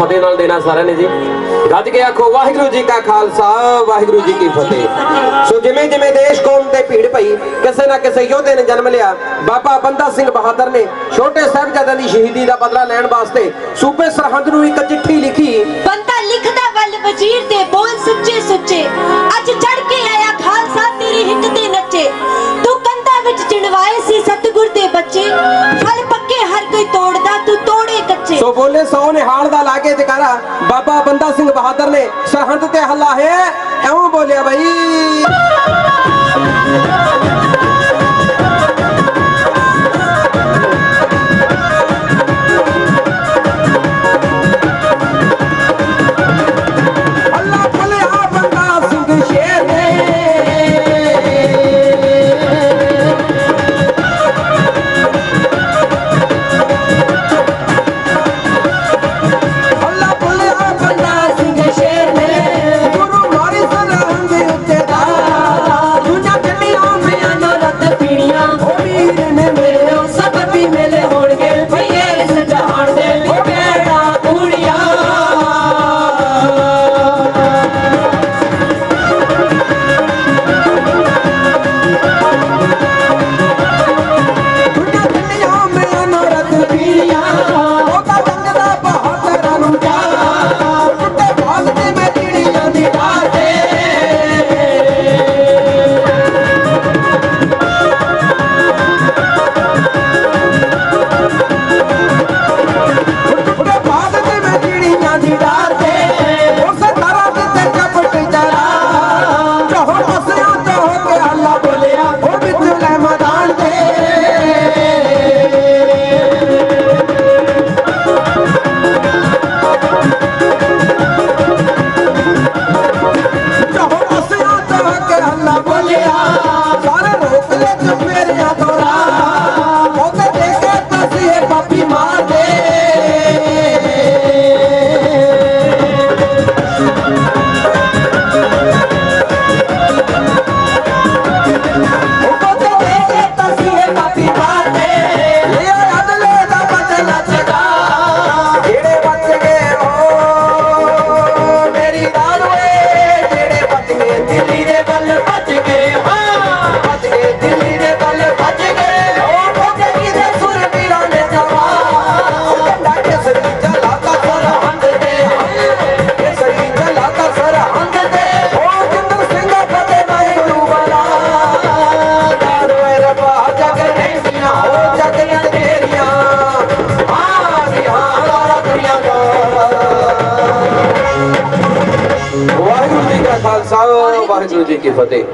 ਫਤਿਹ ਨਾਲ ਦੇਣਾ ਸਾਰਿਆਂ ਨੇ ਜੀ। ਗੱਜ ਕੇ ਆਖੋ, ਵਾਹਿਗੁਰੂ ਜੀ ਕਾ ਖਾਲਸਾ, ਵਾਹਿਗੁਰੂ ਜੀ ਕੀ ਫਤਿਹ। ਸੋ ਜਿਵੇਂ ਜਿਵੇਂ ਦੇਸ਼ ਕੌਮ ਤੇ ਭੀੜ ਪਈ, ਕਿਸੇ ਨਾ ਕਿਸੇ ਯੋਧੇ ਨੇ ਜਨਮ ਲਿਆ। ਬਾਬਾ ਬੰਦਾ ਸਿੰਘ ਬਹਾਦਰ ਨੇ ਛੋਟੇ ਸਾਹਿਬਜ਼ਾਦਿਆਂ ਦੀ ਸ਼ਹੀਦੀ ਦਾ ਬਦਲਾ ਲੈਣ ਵਾਸਤੇ ਸੂਬੇ ਸਰਹੰਦ ਨੂੰ ਇੱਕ ਚਿੱਠੀ ਲਿਖੀ। ਬੰਦਾ ਲਿਖਦਾ ਵੱਲ ਵਜ਼ੀਰ ਦੇ ਬੋਲ ਸੱਚੇ ਸੁੱਚੇ। ਅੱਜ ਚੜ ਕੇ ਆਇਆ ਖਾਲਸਾ, ਤੇਰੀ ਹਿੱਕ ਤੇ ਨੱਚੇ। ਤੂੰ ਕੰਧਾਂ ਵਿੱਚ ਚਿਣਵਾਏ ਸੀ ਸਤਿਗੁਰ ਦੇ ਬੱਚੇ। ਫਲ ਬੋਲੇ ਸੌ ਨਿਹਾਲ ਦਾ ਲਾ ਕੇ ਜਕਾਰਾ ਬਾਬਾ ਬੰਦਾ ਸਿੰਘ ਬਹਾਦਰ ਨੇ ਸਰਹੰਦ ਤੇ ਹੱਲਾ ਹੈ ਐਵੇਂ ਬੋਲਿਆ ਬਈ। ਵਾਹਿਗੁਰੂ ਜੀ ਕੀ ਫਤਿਹ।